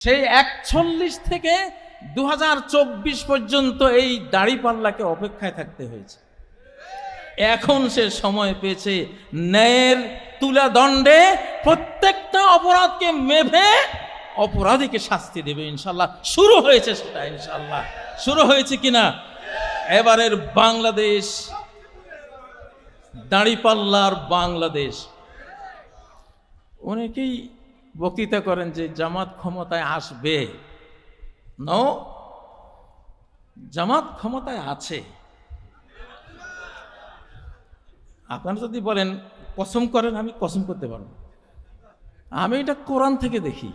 সেই একচল্লিশ থেকে দু হাজার চব্বিশ পর্যন্ত এই দাড়িপাল্লাকে অপেক্ষায় থাকতে হয়েছে। এখন সে সময় পেয়েছে ন্যায়ের তুলা দণ্ডে প্রত্যেকটা অপরাধকে মেভে অপরাধীকে শাস্তি দেবে ইনশাল্লাহ। শুরু হয়েছে সেটা ইনশাল্লাহ। শুরু হয়েছে কিনা? এবারের বাংলাদেশ দাঁড়িপাল্লার বাংলাদেশ। অনেকেই বক্তৃতা করেন যে জামাত ক্ষমতায় আসবে। ন জামাত ক্ষমতায় আছে। আপনারা যদি বলেন, কসম করেন, আমি কসম করতে পারব। আমি এটা কোরআন থেকে দেখি।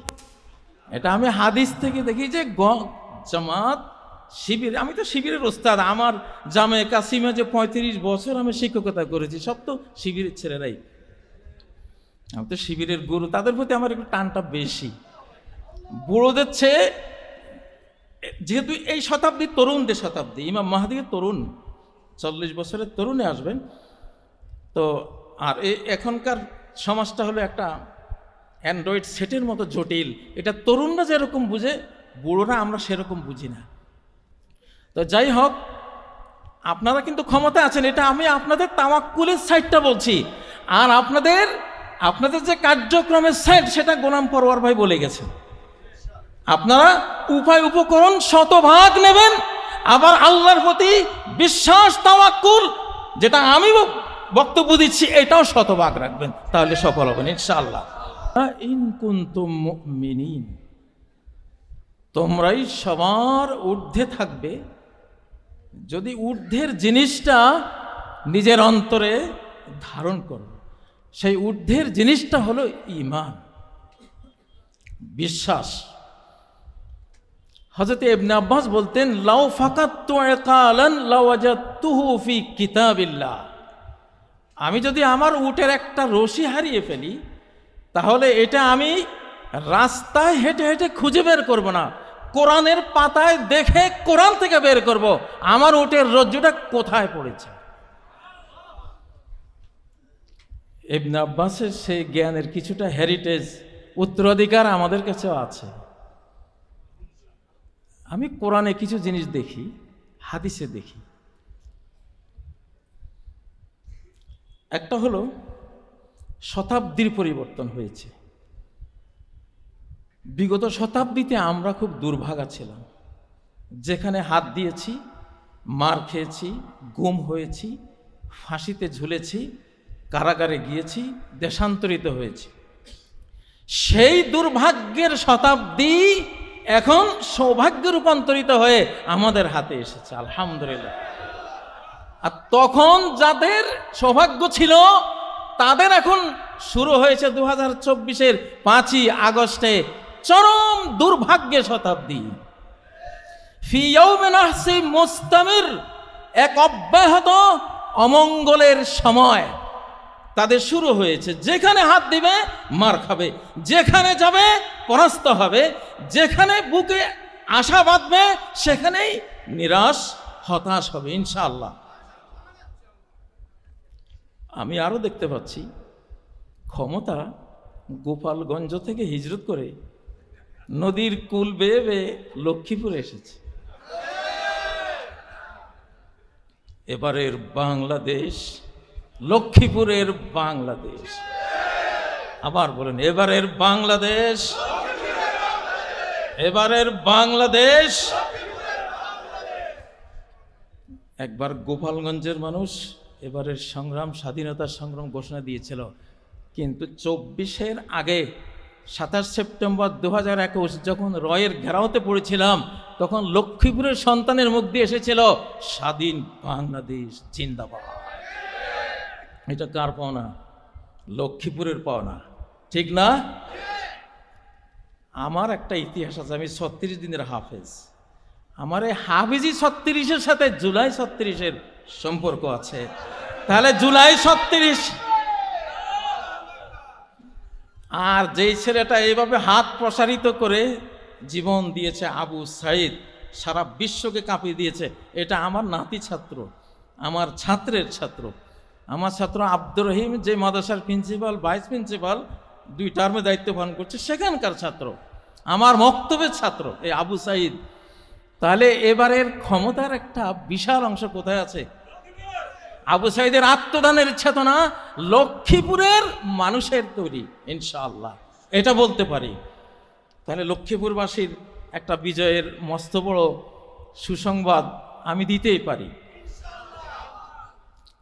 এটা আমি হাদিস থেকে দেখি যে জামাত শিবির, আমি তো শিবিরের ওস্তাদ। আমার জামে কাসিমে যে পঁয়ত্রিশ বছর আমি শিক্ষকতা করেছি, সব তো শিবিরের ছেলেরাই। আমি তো শিবিরের গুরু, তাদের প্রতি আমার একটু টানটা বেশি। বুড়োদের চেয়ে, যেহেতু এই শতাব্দী তরুণদের শতাব্দী, ইমাম মাহাদির তরুণ, চল্লিশ বছরের তরুণে আসবেন। তো, আর এখনকার সমাজটা হলো একটা অ্যান্ড্রয়েড সেটের মতো জটিল। এটা তরুণরা যেরকম বুঝে, বুড়োরা আমরা সেরকম বুঝি না। তো যাই হোক, আপনারা কিন্তু ক্ষমতা আছেন, এটা আমি আপনাদের তামাক্কুলের সাইডটা বলছি। আর আপনাদের আপনাদের যে কার্যক্রমের সাইড সেটা গোলাম পরোয়ার ভাই বলে গেছেন। আপনারা উপায় উপকরণ শতভাগ নেবেন, আবার আল্লাহর প্রতি বিশ্বাস, তাওয়াক্কুল, যেটা আমি বক্তব্য দিচ্ছি, এটাও শতভাগ রাখবেন, তাহলে সফল হবেন, ইনশাআল্লাহ। মুমিনিন, তোমরাই সবার ঊর্ধ্বে থাকবে। যদি ঊর্ধ্বের জিনিসটা নিজের অন্তরে ধারণ করো সেই ঊর্ধ্বের জিনিসটা হলো ইমান, বিশ্বাস। হজরত ইবনে আব্বাস বলতেন, লাউ ফাকাত তুআকালান লাওয়াজাতুহু ফি কিতাবিল্লাহ। আমি যদি আমার উটের একটা রশি হারিয়ে ফেলি, তাহলে এটা আমি রাস্তায় হেঁটে হেঁটে খুঁজে বের করব না। কোরআনের পাতায় দেখে কোরআন থেকে বের করব। আমার উটের রজ্জুটা কোথায় পড়েছে? ইবনে আব্বাসের সেই জ্ঞানের কিছুটা হেরিটেজ উত্তরাধিকার আমাদের কাছেও আছে। আমি কোরআনে কিছু জিনিস দেখি, হাদিসে দেখি। একটা হলো শতাব্দীর পরিবর্তন হয়েছে। বিগত শতাব্দীতে আমরা খুব দুর্ভাগা ছিলাম। যেখানে হাত দিয়েছি, মার খেয়েছি, গুম হয়েছি, ফাঁসিতে ঝুলেছি কারাগারে গিয়েছি, দেশান্তরিত হয়েছি। সেই দুর্ভাগ্যের শতাব্দী এখন সৌভাগ্যে রূপান্তরিত হয়ে আমাদের হাতে এসেছে, আলহামদুলিল্লাহ। আর তখন যাদের সৌভাগ্য ছিল, তাদের এখন শুরু হয়েছে দু হাজার চব্বিশের পাঁচই আগস্টে চরম দুর্ভাগ্যের শতাব্দী। ফিয়াউমেনাহসি মুস্তামির, এক অব্যাহত অমঙ্গলের সময়। তাদের শুরু হয়েছে। যেখানে হাত দিবে, মার খাবে। যেখানে যাবে, পরাস্ত হবে। যেখানে বুকে আশা বাঁধবে, সেখানেই নিরাশ, হতাশ হবে, ইনশাআল্লাহ। আমি আরও দেখতে পাচ্ছি, ক্ষমতা গোপালগঞ্জ থেকে হিজরত করে নদীর কুল বেয়ে বেয়ে লক্ষ্মীপুরে এসেছে। এবারের বাংলাদেশ লক্ষ্মীপুরের বাংলাদেশ। আবার বলেন, এবারের বাংলাদেশ। এবারের বাংলাদেশ। একবার গোপালগঞ্জের মানুষ এবারের সংগ্রাম, স্বাধীনতার সংগ্রাম ঘোষণা দিয়েছিল। কিন্তু চব্বিশের আগে সাতাশ সেপ্টেম্বর দু হাজার একুশ যখন রয়ের ঘেরাওতে পড়েছিলাম, তখন লক্ষ্মীপুরের সন্তানের মুখ দিয়ে এসেছিল স্বাধীন বাংলাদেশ, জিন্দাবাদ। এটা কার পাওনা? লক্ষ্মীপুরের পাওনা। ঠিক না? আমার একটা ইতিহাস আছে, আমি ছত্রিশ দিনের হাফেজ। আমার এই হাফিজি ছত্রিশের সাথে জুলাই ছত্রিশের সম্পর্ক আছে। তাহলে জুলাই ছত্রিশ। আর যেই ছেলেটা এইভাবে হাত প্রসারিত করে জীবন দিয়েছে আবু সাইদ, সারা বিশ্বকে কাঁপিয়ে দিয়েছে, এটা আমার নাতি ছাত্র, আমার ছাত্রের ছাত্র। আমার ছাত্র আব্দুর রহিম যে মাদ্রাসার প্রিন্সিপাল, ভাইস প্রিন্সিপাল, দুই টার্মে দায়িত্ব পালন করছে, সেখানকার ছাত্র, আমার মক্তবের ছাত্র, এই আবু সাইদ। তাহলে এবারের ক্ষমতার একটা বিশাল অংশ কোথায় আছে? আবু সাইদের আত্মদানের চেতনা লক্ষ্মীপুরের মানুষের তৈরি, ইনশাআল্লাহ। এটা বলতে পারি। তাহলে লক্ষ্মীপুরবাসীর একটা বিজয়ের মস্ত বড় সুসংবাদ আমি দিতেই পারি।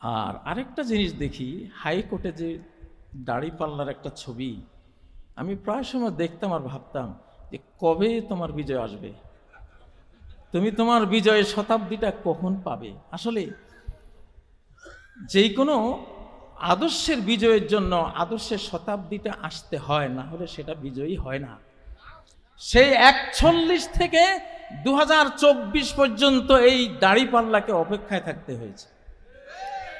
আর আরেকটা জিনিস দেখি হাইকোর্টে যে দাড়িপাল্লার একটা ছবি, আমি প্রায় সময় দেখতাম আর ভাবতাম যে কবে তোমার বিজয় আসবে? তুমি তোমার বিজয়ের শতাব্দীটা কখন পাবে? আসলে যেই কোনো আদর্শের বিজয়ের জন্য আদর্শের শতাব্দীটা আসতে হয়, না হলে সেটা বিজয়ী হয় না। সেই একচল্লিশ থেকে দু হাজার চব্বিশ পর্যন্ত এই দাড়িপাল্লাকে অপেক্ষায় থাকতে হয়েছে।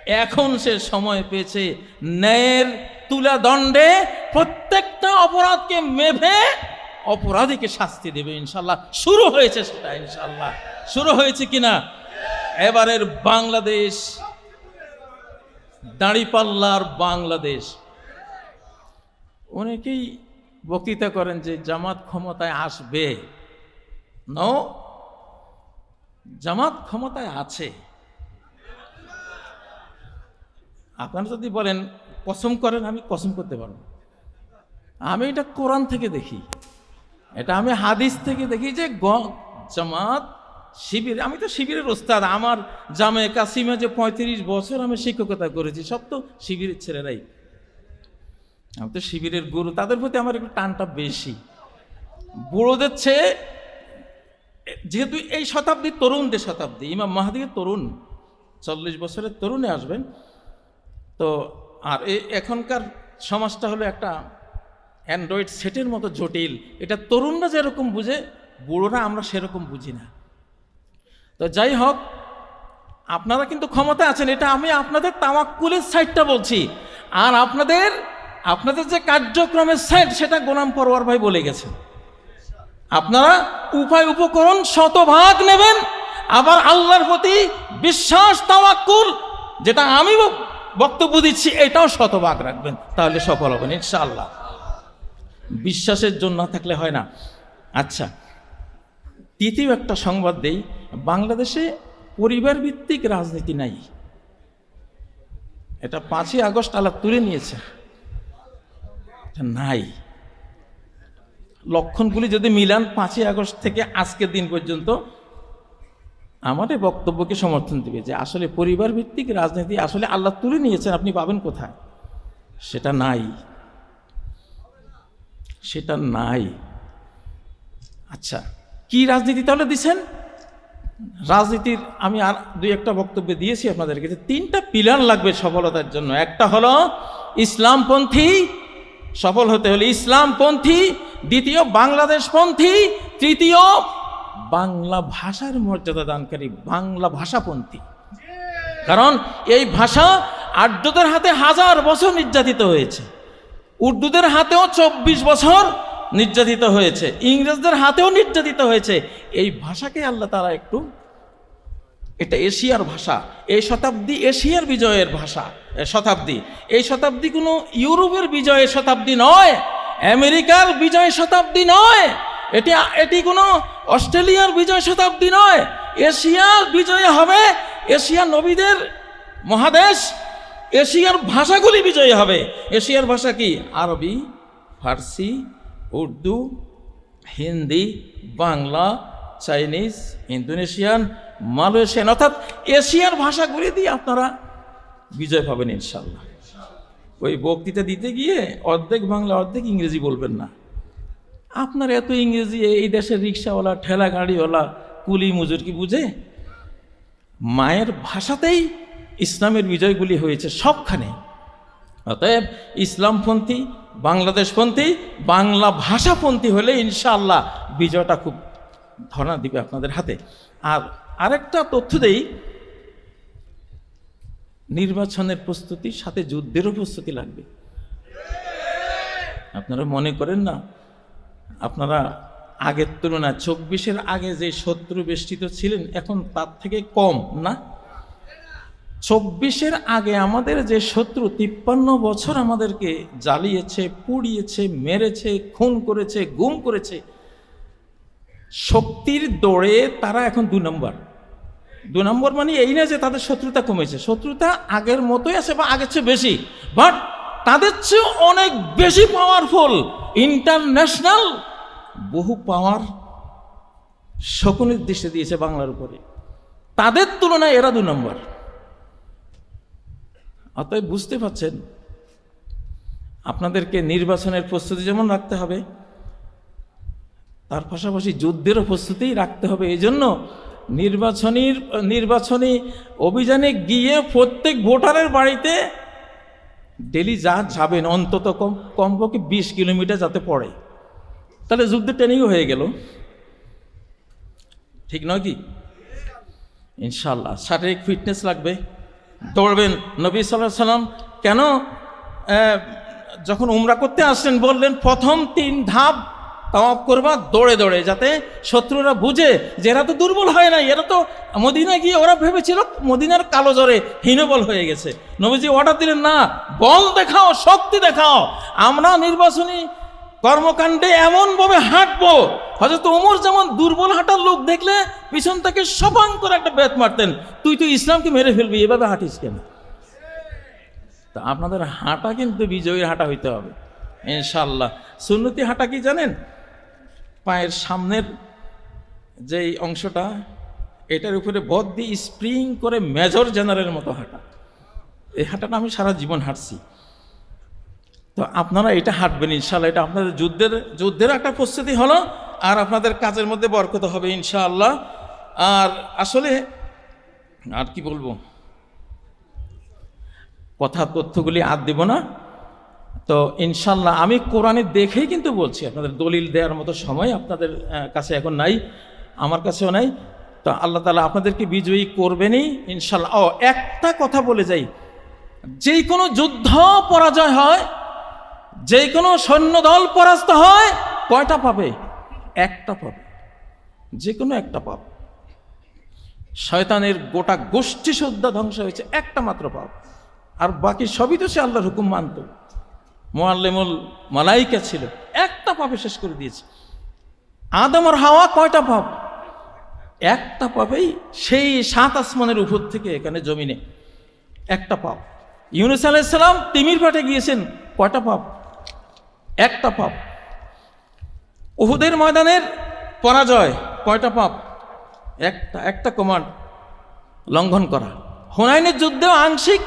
এখন সে সময় পেয়েছে ন্যায়ের তুলা দণ্ডে প্রত্যেকটা অপরাধকে মেভে অপরাধীকে শাস্তি দেবে ইনশাল্লাহ শুরু হয়েছে সেটা ইনশাল্লাহ শুরু হয়েছে কিনা? এবারের বাংলাদেশ, দাঁড়িপাল্লার বাংলাদেশ। অনেকেই বক্তৃতা করেন যে জামাত ক্ষমতায় আসবে। ন জামাত ক্ষমতায় আছে। আপনারা যদি বলেন, কসম করেন, আমি কসম করতে পারব। আমি এটা কোরআন থেকে দেখি। এটা আমি হাদিস থেকে দেখি যে জামাত, শিবির, আমি তো শিবিরের ওস্তাদ, আমার জামে কাসিমে যে পঁয়ত্রিশ বছর আমি শিক্ষকতা করেছি, সব তো শিবিরের ছেলেরাই। আমি তো শিবিরের গুরু, তাদের প্রতি আমার একটু টানটা বেশি। বুড়োদের চেয়ে, যেহেতু এই শতাব্দী তরুণদের শতাব্দী, ইমাম মাহাদির তরুণ, চল্লিশ বছরের তরুণে আসবেন তো আর এখনকার সমাজটা হলো একটা অ্যান্ড্রয়েড সেটের মতো জটিল। এটা তরুণরা যেরকম বুঝে, বুড়োরা আমরা সেরকম বুঝি না। তো যাই হোক, আপনারা কিন্তু ক্ষমতা আছেন, এটা আমি আপনাদের তামাক্কুলের সাইডটা বলছি। আর আপনাদের আপনাদের যে কার্যক্রমের সাইড, সেটা গোলাম পরোয়ার ভাই বলে গেছেন। আপনারা উপায় উপকরণ শতভাগ নেবেন, আবার আল্লাহর প্রতি বিশ্বাস তাওয়াক্কুল যেটা আমি বক্তব্য দিচ্ছি, এটাও শতভাগ রাখবেন, তাহলে সফল হবেন, ইনশাআল্লাহ। বিশ্বাসের জন্য থাকলে হয় না। আচ্ছা তৃতীয় একটা সংবাদ দেই, বাংলাদেশে পরিবার ভিত্তিক রাজনীতি নাই। এটা পাঁচই আগস্ট আলাপ তুলে নিয়েছে। এটা নাই। লক্ষণগুলি যদি মিলান, পাঁচই আগস্ট থেকে আজকের দিন পর্যন্ত আমাদের বক্তব্যকে সমর্থন দেবে যে আসলে পরিবার ভিত্তিক রাজনীতি আসলে আল্লাহ তুলে নিয়েছেন, আপনি পাবেন কোথায়? সেটা নাই। সেটা নাই। আচ্ছা কি রাজনীতি তাহলে দিছেন রাজনীতির আমি আর দুই একটা বক্তব্য দিয়েছি আপনাদেরকে যে তিনটা পিলার লাগবে সফলতার জন্য। একটা হলো ইসলামপন্থী, সফল হতে হলে ইসলামপন্থী, দ্বিতীয় বাংলাদেশপন্থী, তৃতীয় বাংলা ভাষার মর্যাদা দানকারী বাংলা ভাষাপন্থী। কারণ এই ভাষা আর্যদের হাতে হাজার বছর নির্যাতিত হয়েছে। উর্দুদের হাতেও চব্বিশ বছর নির্যাতিত হয়েছে। ইংরেজদের হাতেও নির্যাতিত হয়েছে। এই ভাষাকে আল্লাহ তারা একটু এটা এশিয়ার ভাষা, এই শতাব্দী এশিয়ার বিজয়ের ভাষা শতাব্দী। এই শতাব্দী কোনো ইউরোপের বিজয়ের শতাব্দী নয়, আমেরিকার বিজয় শতাব্দী নয়। এটি এটি কোনো অস্ট্রেলিয়ার বিজয় শতাব্দী নয় এশিয়ার বিজয় হবে এশিয়া নবীদের মহাদেশ, এশিয়ার ভাষাগুলি বিজয়ী হবে। এশিয়ার ভাষা কি? আরবি, ফার্সি, Urdu, Hindi, Bangla, Chinese, Indonesian, Malaysian. অর্থাৎ এশিয়ার ভাষাগুলি দিয়ে আপনারা বিজয় পাবেন ইনশাল্লাহ ওই বক্তৃতা দিতে গিয়ে অর্ধেক বাংলা, অর্ধেক ইংরেজি বলবেন না। আপনার এত ইংরেজি এই দেশের রিক্সাওয়ালা, ঠেলা গাড়িওয়ালা, কুলি মজুর কি বুঝে? মায়ের ভাষাতেই ইসলামের বিজয়গুলি হয়েছে সবখানে। অতএব ইসলামপন্থী, বাংলাদেশপন্থী, বাংলা ভাষাপন্থী হলে ইনশাআল্লাহ বিজয়টা খুব ধরা দিবে আপনাদের হাতে। আর আরেকটা তথ্য দেই, নির্বাচনের প্রস্তুতি, সাথে যুদ্ধেরও প্রস্তুতি লাগবে। আপনারা মনে করেন না? আপনারা আগের তুলনায় চব্বিশের আগে যে শত্রু বেষ্টিত ছিলেন, এখন তার থেকে কম, না? চব্বিশের আগে আমাদের যে শত্রু, তিপ্পান্ন বছর আমাদেরকে জ্বালিয়েছে, পুড়িয়েছে, মেরেছে, খুন করেছে, গুম করেছে। শক্তির দৌড়ে তারা এখন দু নম্বর। দু নম্বর মানে এই না যে তাদের শত্রুতা কমেছে। শত্রুতা আগের মতোই আছে বা আগের চেয়ে বেশি বাট তাদের চেয়ে অনেক বেশি পাওয়ারফুল ইন্টারন্যাশনাল বহু পাওয়ার শকুনের দৃষ্টি দিয়েছে বাংলার উপরে। তাদের তুলনায় এরা দু নম্বর। অতএব বুঝতে পারছেন, আপনাদেরকে নির্বাচনের প্রস্তুতি যেমন রাখতে হবে, তার পাশাপাশি যুদ্ধেরও প্রস্তুতি রাখতে হবে। এই জন্য নির্বাচনীর, নির্বাচনী অভিযানে গিয়ে প্রত্যেক ভোটারের বাড়িতে ডেলি যা যাবেন, অন্তত কম, কমপক্ষে বিশ কিলোমিটার যাতে পড়ে। তাহলে যুদ্ধের ট্রেনিংও হয়ে গেল। ঠিক নয় কি? ইনশাল্লাহ শারীরিক ফিটনেস লাগবে। দৌড়বেন, নবী সাল্লাহ সাল্লাম কেন যখন উমরা করতে আসলেন, বললেন, প্রথম তিন ধাপ তাওয়াব করবা, দৌড়ে দৌড়ে, যাতে শত্রুরা বুঝে যে এরা তো দুর্বল হয় না এরা তো মদিনা গিয়ে ওরা ভেবেছিল মদিনার কালো জ্বরে হীনবল হয়ে গেছে। নবীজি অর্ডার দিলেন, না, বল দেখাও, শক্তি দেখাও। আমরা নির্বাচনী কর্মকাণ্ডে এমনভাবে হাঁটবো। হয়তো ওমর যেমন দুর্বল হাঁটার লোক দেখলে পিছন থেকে সপাং করে একটা বেত মারতেন, তুই তুই ইসলামকে মেরে ফেলবি, এভাবে হাঁটিস কেন? তা আপনাদের হাঁটা কিন্তু বিজয়ীর হাঁটা হইতে হবে ইনশাল্লাহ সুন্নতি হাঁটা কি জানেন? পায়ের সামনের যেই অংশটা, এটার উপরে বদ দিয়ে স্প্রিং করে মেজর জেনারেলের মতো হাঁটা। এই হাঁটাটা আমি সারা জীবন হাঁটছি। তো আপনারা এটা হাঁটবেন ইনশাল্লাহ এটা আপনাদের যুদ্ধের যুদ্ধের একটা প্রস্তুতি হলো, আর আপনাদের কাজের মধ্যে বরকত হবে, ইনশাআল্লাহ। আর আসলে, আর কি বলব? কথা তথ্যগুলি আর দেব না। তো ইনশাল্লাহ আমি কোরআনে দেখেই কিন্তু বলছি, আপনাদের দলিল দেওয়ার মতো সময় আপনাদের কাছে এখন নাই, আমার কাছেও নাই। তো আল্লাহ তালা আপনাদেরকে বিজয়ী করবেনই ইনশাল্লাহ ও, একটা কথা বলে যাই, যেই কোনো যুদ্ধ পরাজয় হয় যে কোনো সৈন্যদল পরাস্ত হয়, কয়টা পাবে? একটা পাবে। যে কোনো একটা পাপ শয়তানের গোটা গোষ্ঠী শ্রদ্ধা ধ্বংস হয়েছে, একটা মাত্র পাপ আর বাকি সবই তো সে আল্লাহর হুকুম মানত। মোয়াল্লেমুল মালাইকা ছিল। একটা পাপে শেষ করে দিয়েছে। আদম আর হাওয়া কয়টা পাপ? একটা পাপেই সেই সাত আসমানের উপর থেকে এখানে জমিনে একটা পাপ। ইউনুস আলাইসালাম তিমির পাটে গিয়েছেন, কয়টা পাপ? একটা পাপ। উহুদের ময়দানের পরাজয়, কয়টা পাপ? একটা একটা কমান্ড, লঙ্ঘন করা। হুনাইনের যুদ্ধেও আংশিক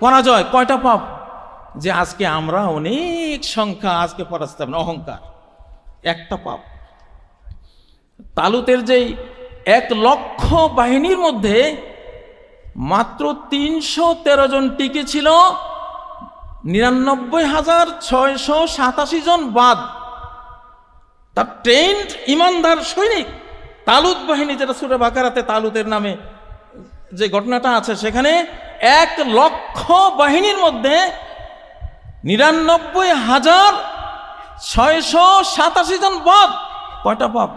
পরাজয়, কয়টা পাপ? যে আজকে আমরা অনেক সংখ্যা আজকে পরাস্ত হবে না, অহংকার। একটা পাপ। তালুতের যেই এক লক্ষ বাহিনীর মধ্যে মাত্র তিনশো তেরো জন টিকে ছিল নিরানব্বই হাজার ছয়শো সাতাশি জন বাদ। তার ট্রেন্ড ইমানদার সৈনিক তালুত বাহিনী যেটা সুরে বাকারাতে তালুতের নামে যে ঘটনাটা আছে সেখানে এক লক্ষ বাহিনীর মধ্যে নিরানব্বই হাজার ছয়শো সাতাশি জন বাদ। কয়টা পাপ?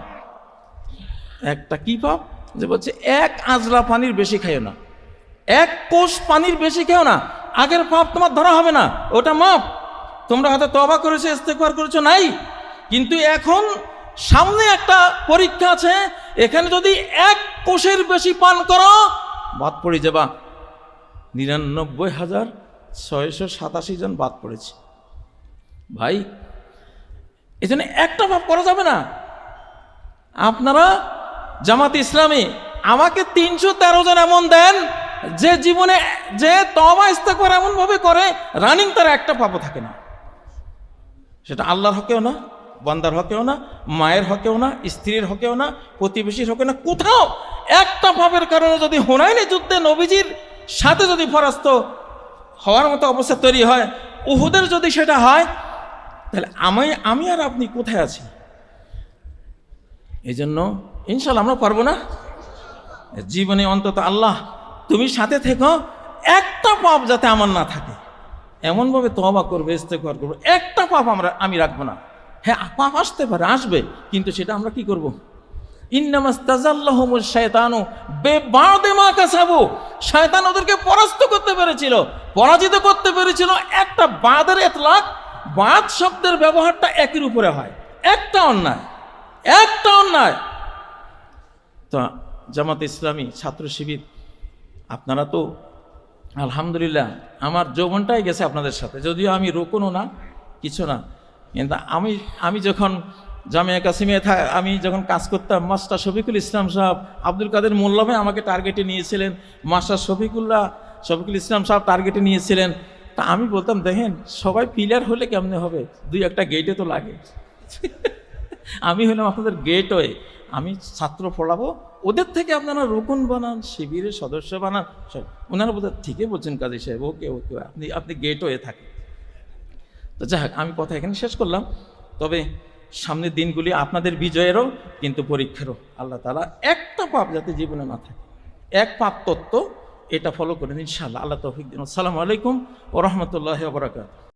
একটা কি পাপ? যে বলছে, এক আজলা পানির বেশি খাইও না। এক কোষ পানির বেশি খেও না। আগের পাপ তোমার ধরা হবে না। ওটা মাপ। তোমরা হয়তো তবা করেছ ইস্তেকবার করেছ, নাই। কিন্তু এখন সামনে একটা পরীক্ষা আছে। এখানে যদি এক কোষের বেশি পান করো, বাদ পড়ে যাবা। নিরানব্বই হাজার ছয়শো সাতাশি জন বাদ পড়েছে। ভাই, এই জন্য একটা ভাব করা যাবে না। আপনারা জামাত ইসলামী, আমাকে তিনশো তেরো জন এমন দেন, যে জীবনে, যে তবা ইস্তেকবার এমন ভাবে করে রানিং তার একটা পাপও থাকে না। সেটা আল্লাহর হকেও না, বান্দার হকেও না, মায়ের হকেও না, স্ত্রীর হকেও না, প্রতিবেশীর হকেও না, কোথাও একটা পাপের কারণে যদি হুনাইনি যুদ্ধে নবীজির সাথে যদি পরাস্ত হওয়ার মতো অবস্থা তৈরি হয়, উহুদের যদি সেটা হয়, তাহলে আমি আমি আর আপনি কোথায় আছি? এই জন্য ইনশাল্লাহ আমরা পারব না। জীবনে অন্তত আল্লাহ, তুমি সাথে থেকো, একটা পাপ যাতে আমার না থাকে। এমনভাবে তবা করবে ইস্তেকবার করব, একটা পাপ আমরা, আমি রাখব না। হ্যাঁ পাপ আসতে পারে, আসবে, কিন্তু সেটা আমরা কি করব? ইন্নামাস্তাজাল্লাহুমুল শয়তানু বেবাদে মা কাসাবু। শয়তান ওদেরকে পরাস্ত করতে পেরেছিল, পরাজিত করতে পেরেছিল। একটা বাদের এতলাক বাদ শব্দের ব্যবহারটা একের উপরে হয়। একটা অন্যায় একটা অন্যায়। তো জামাত ইসলামী, ছাত্র শিবির, আপনারা তো, আলহামদুলিল্লাহ, আমার যৌবনটাই গেছে আপনাদের সাথে। যদিও আমি রোকনও না, কিছু না। কিন্তু আমি আমি যখন জামিয়া কাসিমিয়া থা আমি যখন কাজ করতাম, মাস্টার শফিকুল ইসলাম সাহেব আব্দুল কাদের মোল্লা ভাই আমাকে টার্গেটে নিয়েছিলেন। মাস্টার শফিকুল্লাহ শফিকুল ইসলাম সাহেব টার্গেটে নিয়েছিলেন। তা আমি বলতাম, দেখেন, সবাই পিলার হলে কেমনে হবে? দুই একটা গেটে তো লাগে। আমি হলাম আপনাদের গেটওয়ে আমি ছাত্র পড়াবো ওদের থেকে আপনারা রোকন বানান, শিবিরের সদস্য বানান। সব ওনারা বোধহয় ঠিকই বলছেন, কাজী সাহেব। ওকে ওকে, আপনি আপনি গেটওয়ে থাকেন। তো যাই হোক, আমি কথা এখানে শেষ করলাম। তবে সামনের দিনগুলি আপনাদের বিজয়েরও, কিন্তু পরীক্ষারও। আল্লাহ তালা একটা পাপ যাতে জীবনে না থাকে। এক পাপ তত্ত্ব, এটা ফলো করেন ইনশাআল্লাহ। আল্লাহ তৌফিক দিন। আসসালামু আলাইকুম ও রহমতুল্লাহ বরাকাত